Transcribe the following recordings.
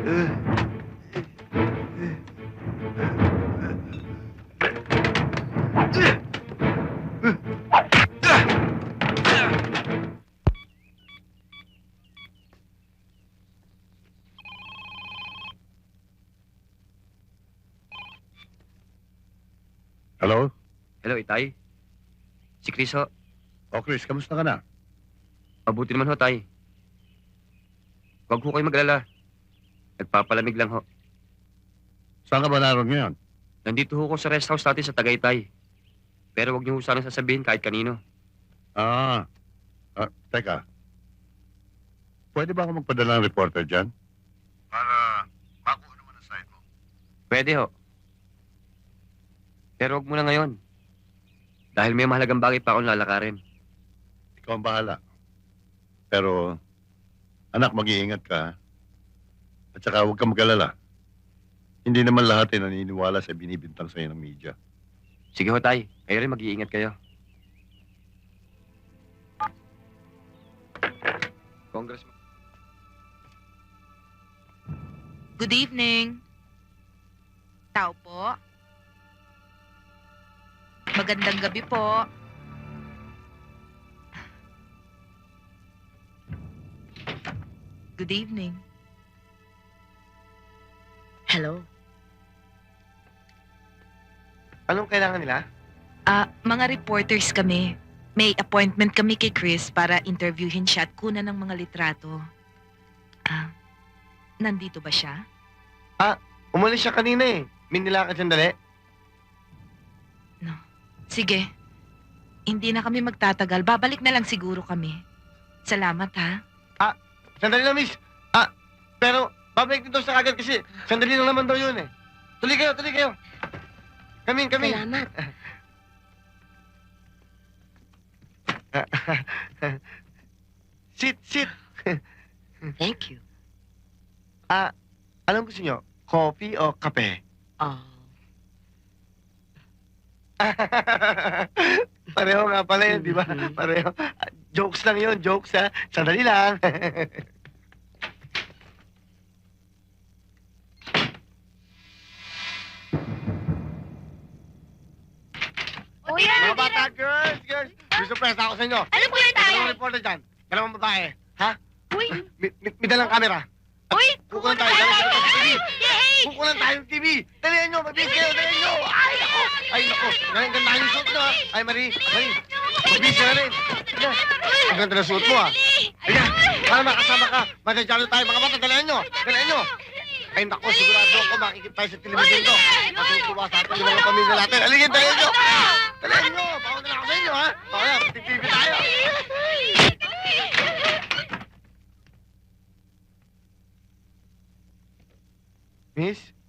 Hello? Hello, Itay. Si Chris ho. O Chris, kamusta ka na? Mabuti naman ho, Tay. Huwag ho kayo mag-alala. Nagpapalamig lang ho. Saan ka ba naroon ngayon? Nandito ho ko sa rest house natin sa Tagaytay. Pero huwag niyo ho sanang sasabihin kahit kanino. Ah, ah teka. Pwede ba ako magpadala ng reporter dyan? Para makuha naman ang side mo. Pwede ho. Pero huwag muna ngayon. Dahil may mahalagang bagay pa akong lalakarin. Ikaw ang bahala. Pero, anak, mag-iingat ka. ha? At saka huwag kang mag-alala. Hindi naman lahat ay naniniwala sa binibintang sa'yo ng media. Sige ho, Tay. Kayo rin mag-iingat kayo. Congressman. Good evening. Tao po. Magandang gabi po. Good evening. Hello. Anong kailangan nila? Ah, mga reporters kami. May appointment kami kay Chris para interviewin siya at kunan ng mga litrato. Ah, nandito ba siya? Umalis siya kanina eh. May nilakad sandali. Sige. Hindi na kami magtatagal. Babalik na lang siguro kami. Salamat ha. Sandali lang, miss. Ah, pero babalik dito sa agad kasi sandali lang naman daw yun eh. Tuloy kayo, tuloy kayo. Kami, kami. Salamat. sit, sit. Thank you. Anong gusto nyo? Coffee o kape? Oh. Pareho nga pala yun, di ba? Mhm. Pareho. Ah, Jokes lang yun, jokes ha. Sandali lang. Oh, Mga bata, girls, girls. May surprise ako sa inyo. Ano yun tayo? Dalawang reporter dyan. Dalawang babae. Ha? Uy! May, may, may dalang camera. Uy! Kukunan tayo. Dalang tayo sa TV. Kukunan tayo ng TV. Dalihan nyo, mabilis kayo, dalihan nyo. Ay, nako. Ay, nako. Galing ganda yung suit nyo, ha. Ay, Marie, Marie. Mabilis ka na rin. Halika. Ang ganda ng suit mo, ha. Halika. Para makasama ka. Magkadyalo tayo, mga bata. Dalihan nyo. Dalihan nyo. Ay, nako, sigurado ako makikita tayo sa television to. Matutuwa sa atin yung mga pamilya natin. Halika, dalihan nyo. Dalihan nyo. Bawal na ako sa inyo, ha. TV tayo. Miss?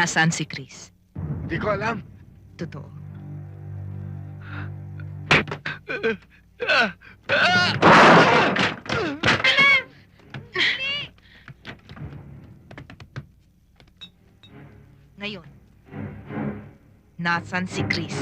Nasaan si Chris? Hindi ko alam. Totoo. Ngayon, nasan si Chris?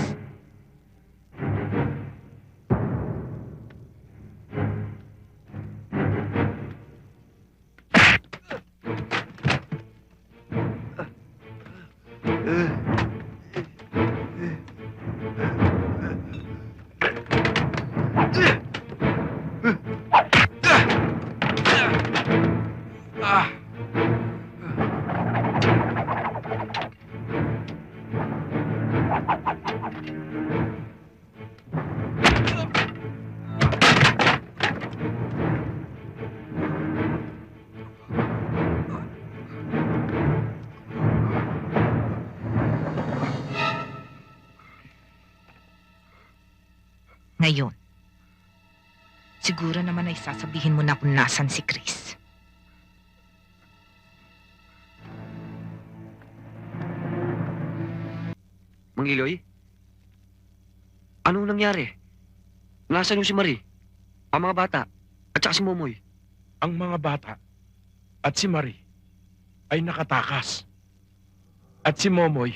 Ngayon. Siguro naman ay sasabihin mo na kung nasan si Chris. Mang Iloy? Anong nangyari? Nasaan yung si Marie? Ang mga bata? At saka si Momoy? Ang mga bata at si Marie ay nakatakas. At si Momoy